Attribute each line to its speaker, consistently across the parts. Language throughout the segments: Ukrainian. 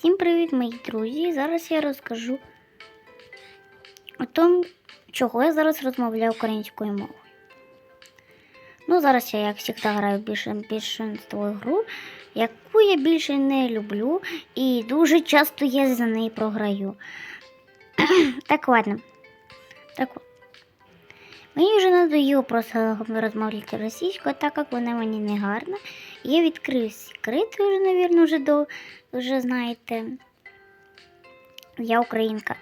Speaker 1: Всім привіт, мої друзі! Зараз я розкажу о тому, чого я зараз розмовляю українською мовою. Ну, зараз я, як завжди, граю більше більшинство гру, яку я більше не люблю, і дуже часто я за неї програю. так, ладно. Так от. Мені вже надоїло просто розмовляти російською, так як вона мені не гарна. Я відкрив секрет, вже, навірно, вже, до, вже знаєте. Я українка.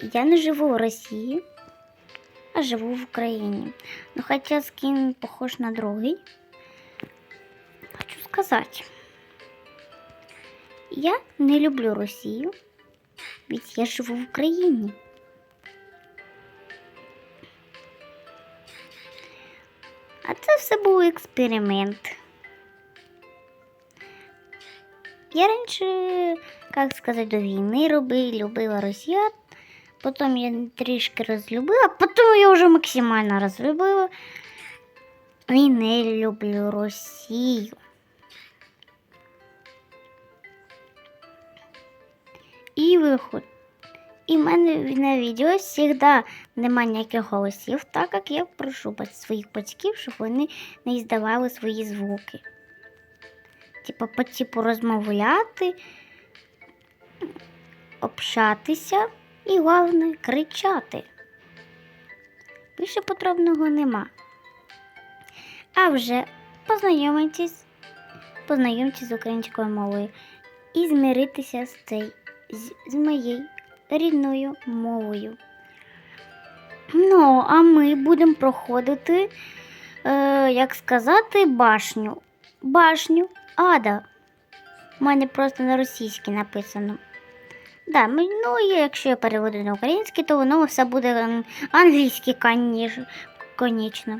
Speaker 1: Я не живу в Росії, а живу в Україні. Ну, хоча скін похож на другий. Хочу сказати. Я не люблю Росію, ведь я живу в Україні. А це все був експеримент. Я раніше, як сказати, до війни роби, любила росіян, потім я трішки розлюбила, потім я вже максимально розлюбила. І не люблю Росію. І виход. І в мене на відео завжди немає ніяких голосів, так як я прошу своїх батьків, щоб вони не здавали свої звуки. Типа по типу розмовляти, общатися і головне кричати. Більше потрібного нема. А вже познайомитись, познайомитись з українською мовою і змиритися з цей, з, з моєю рідною мовою. Ну, а ми будемо проходити, е, як сказати, башню. Башню Ада. У мене просто на російській написано. Да, ми, ну, і якщо я переведу на український, то воно все буде ем, англійське, конечно. конечно.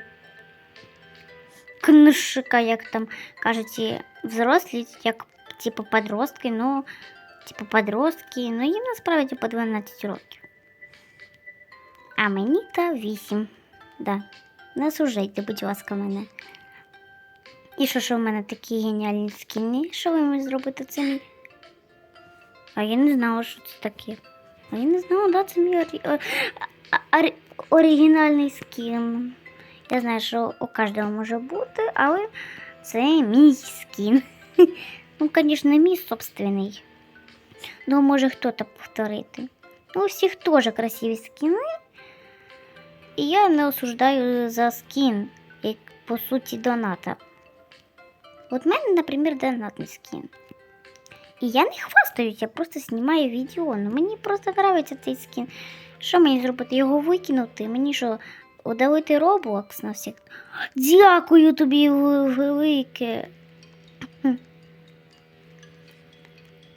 Speaker 1: Книжка, як там кажуть, і взрослі, як типу подростки, ну, типу подростки, ну їм насправді по 12 років. А мені та 8. Да. Не сужайте, будь ласка, мене. І що, що в мене такі геніальні скіни? Що ви мені зробите цим? А я не знала, що це таке. А я не знала, да, це мій орі... ор- оригінальний скін. Я знаю, що у кожного може бути, але це мій скін. Ну, звісно, мій собственний. Ну, може хтось повторити. Ну, у всіх теж красиві скіни. І я не осуждаю за скін, як по суті доната. От в мене, наприклад, донатний скін. І я не хвастаюсь, я просто знімаю відео. Ну мені просто подобається цей скін. Що мені зробити? Його викинути? Мені що, удалити Roblox на всіх? Дякую тобі велике.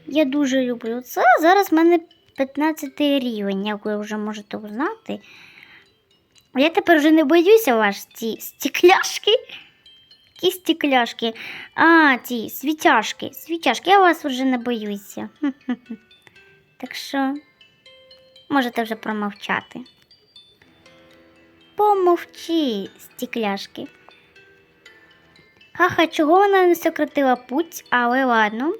Speaker 1: Я дуже люблю це. Зараз в мене 15 рівень, як ви вже можете узнати. Я тепер вже не боюся ваш ці стекляшки. Які стекляшки? А, ті світяшки. Світяшки, я вас вже не боюся. Так що можете вже промовчати. Помовчи, стекляшки. Ха-ха, чого вона не сократила путь, але ладно.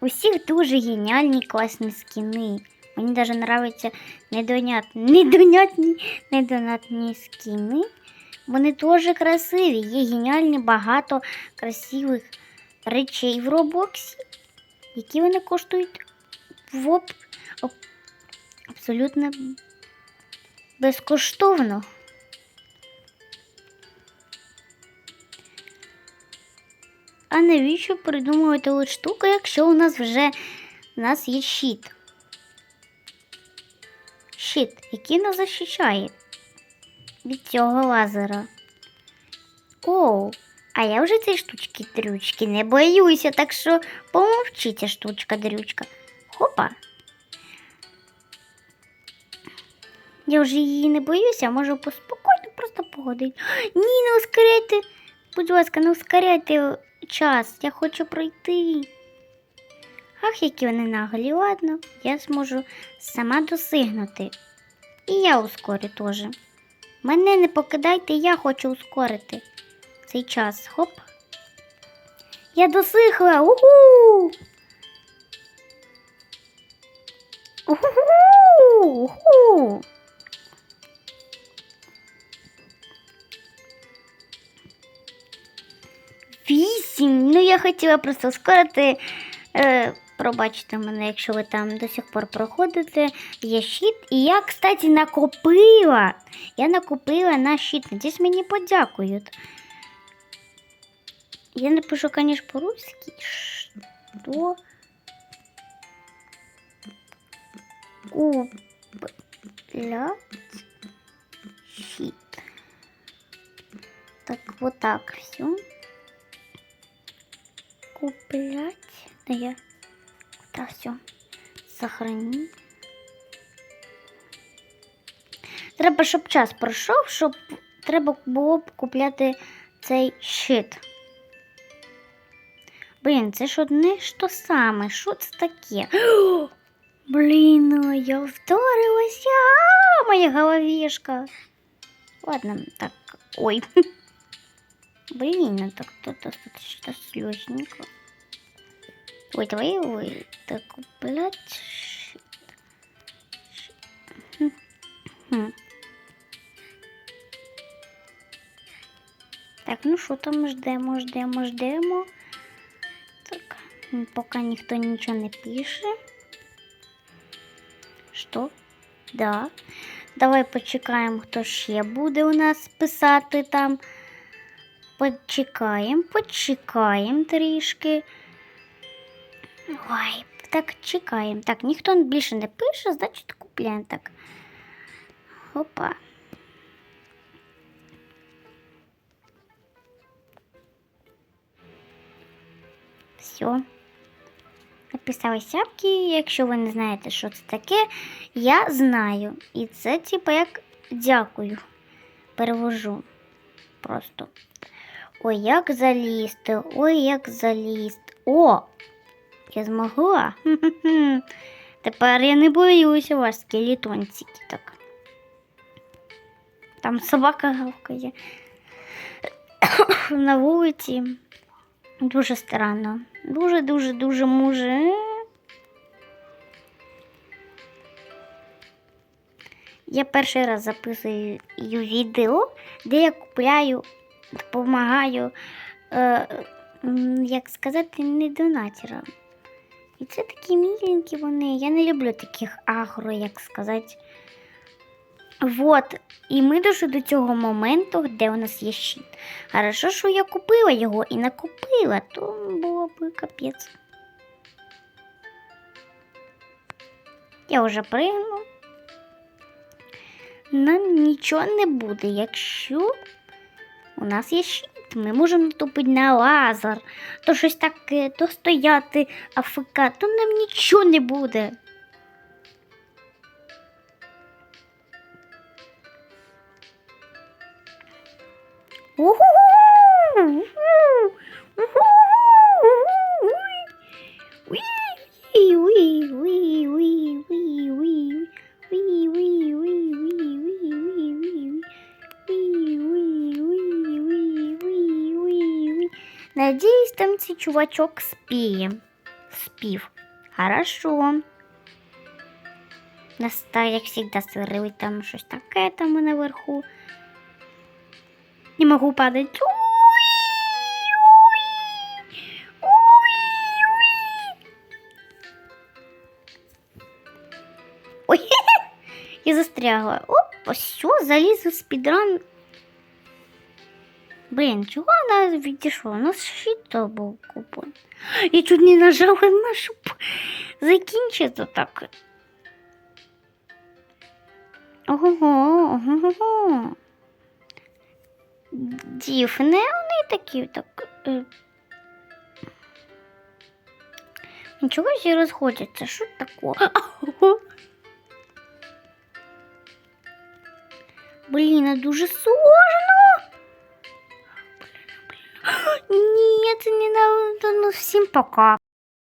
Speaker 1: Усіх дуже геніальні класні скіни. Мені навіть подобаються недонятні, недонятні, скіни. Вони теж красиві. Є геніальні багато красивих речей в Роблоксі, які вони коштують в оп... оп- абсолютно безкоштовно. А навіщо придумувати от штуку, якщо у нас вже у нас є щит? Щит, який нас захищає від цього лазера. Оу, а я вже цієї штучки дрючки не боюся, так що помовчите, штучка дрючка. Хопа. Я вже її не боюся, можу поспокійно просто походити. Ні, не ускоряйте. Будь ласка, не ускоряйте час. Я хочу пройти. Ах, які вони наглі, ладно, я зможу сама досигнути. І я ускорю теж. Мене не покидайте, я хочу ускорити цей час. Хоп. Я досихла. Угу! Уху! Вісім. Ну, я хотіла просто ускорити. Е пробачте мене, якщо ви там до сих пор проходите. Є щит. І я, кстати, накопила. Я накопила на щит. Надіюсь, мені подякують. Я напишу, конечно, по-русски. Что? Куплять щит. Так, вот так все. Куплять. Да я... Да, все. Сохрани. Треба, щоб час пройшов, щоб треба було б купляти цей щит. Блін, це ж одне ж то саме. Що це таке? Блін, я вторилася. А, моя головешка. Ладно, так. Ой. Блин, ну так достаточно слезненько. Ой, давай ой, так. Щит. Так, ну що там ждемо, ждемо, ждемо. Так, м, поки ніхто нічого не пише. Що? Да. Давай почекаємо, хто ще буде у нас писати там. Почекаємо, почекаємо трішки. Ой, так чекаємо. Так, ніхто більше не пише, значить купляємо так. Опа. Все. Написали сяпки. Якщо ви не знаєте, що це таке, я знаю. І це, типу, як дякую. Перевожу. Просто. Ой, як залізти, ой, як залізти. О! Я змогла. Хм-хм-хм. Тепер я не боюся вас, скелетончики так. Там собака гавкає. На вулиці. Дуже странно. Дуже, дуже, дуже може. Я перший раз записую відео, де я купляю, допомагаю, е, як сказати, не донатерам. І це такі міленькі вони. Я не люблю таких агро, як сказати. Вот. І ми дійшли до цього моменту, де у нас є щит. Хорошо, що я купила його і накупила, то було б капець. Я вже пригну. Нам нічого не буде, якщо у нас є щит. Ми можемо наступити на лазер, то щось таке, то стояти АФК, то нам нічого не буде. Надіюсь, там цей чувачок спіє. Спів. Хорошо. Нас так, як завжди, сварили там щось таке там наверху. Не могу падать. Ой, я застрягла. Оп, все, заліз у спідран. Блін, чого вона відійшла? У нас щито був купон. Я чуть не нажала на щоб закінчити так. Ого, ого. Дівне, вони такі так. Е... Нічого всі розходяться. Що таке? Блін, а дуже сложно. Це не надо. Ну всім пока.